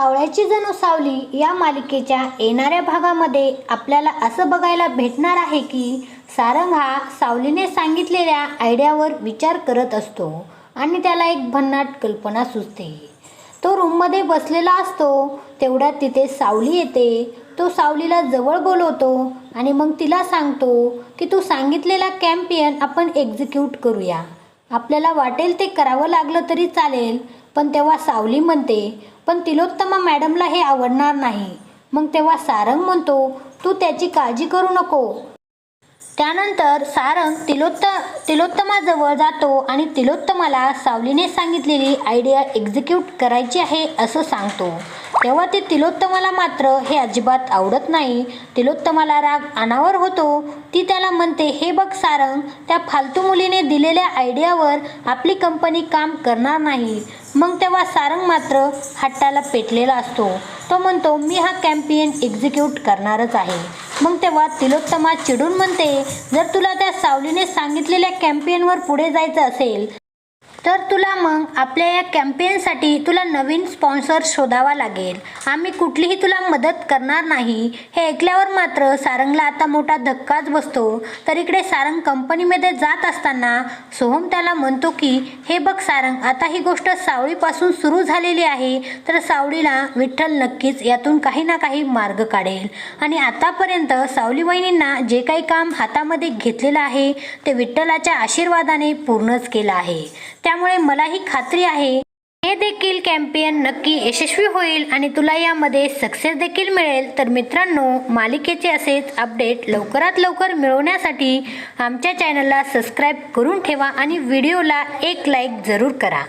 सावळ्याची जणू सावली या मालिकेच्या येणाऱ्या भागामध्ये आपल्याला असं बघायला भेटणार आहे की सारंग हा सावलीने सांगितलेल्या आयडियावर विचार करत असतो आणि त्याला एक भन्नाट कल्पना सुचते. तो रूममध्ये बसलेला असतो तेवढ्यात तिथे सावली येते. तो सावलीला जवळ बोलवतो आणि मग तिला सांगतो की तू सांगितलेला कॅम्पियन आपण एक्झिक्यूट करूया. आपल्याला वाटेल ते करावं लागलं तरी चालेल पण तेव्हा सावली म्हणते पण तिलोत्तमा मॅडमला हे आवडणार नाही. मग तेव्हा सारंग म्हणतो तू त्याची काळजी करू नको. त्यानंतर सारंग तिलोत्त तिलोत्तमाजवळ जातो आणि तिलोत्तमाला सावलीने सांगितलेली आयडिया एक्झिक्यूट करायची आहे असं सांगतो. तेव्हा ते तिलोत्तमाला मात्र हे अजिबात आवडत नाही. तिलोत्तमाला राग अनावर होतो. ती त्याला म्हणते हे बघ सारंग त्या फालतू मुलीने दिलेल्या आयडियावर आपली कंपनी काम करणार नाही. मग तेव्हा सारंग मात्र हट्टाला पेटलेला असतो. तो म्हणतो मी हा कॅम्पियन एक्झिक्यूट करणारच आहे. मग तेव्हा तिलोत्तमा चिडून म्हणते जर तुला त्या सावलीने सांगितलेल्या कॅम्पियनवर पुढे जायचं असेल तर तुला मग आपल्या या कॅम्पेनसाठी तुला नवीन स्पॉन्सर शोधावा लागेल. आम्ही कुठलीही तुला मदत करणार नाही. हे ऐकल्यावर मात्र सारंगला आता मोठा धक्काच बसतो. तर इकडे सारंग कंपनीमध्ये जात असताना सोहम त्याला म्हणतो की हे बघ सारंग आता ही गोष्ट सावळीपासून सुरू झालेली आहे. तर सावळीला विठ्ठल नक्कीच यातून काही ना काही मार्ग काढेल. आणि आतापर्यंत सावली वहिनींना जे काही काम हातामध्ये घेतलेलं आहे ते विठ्ठलाच्या आशीर्वादाने पूर्णच केलं आहे. त्यामुळे मलाही खात्री आहे. हे देखील कॅम्पेन नक्की यशस्वी होईल आणि तुला यामध्ये सक्सेस देखील मिळेल. तर मित्रांनो मालिकेचे असेच अपडेट लवकरात लवकर मिळवण्यासाठी आमच्या चॅनलला सबस्क्राईब करून ठेवा आणि व्हिडिओला एक लाईक जरूर करा.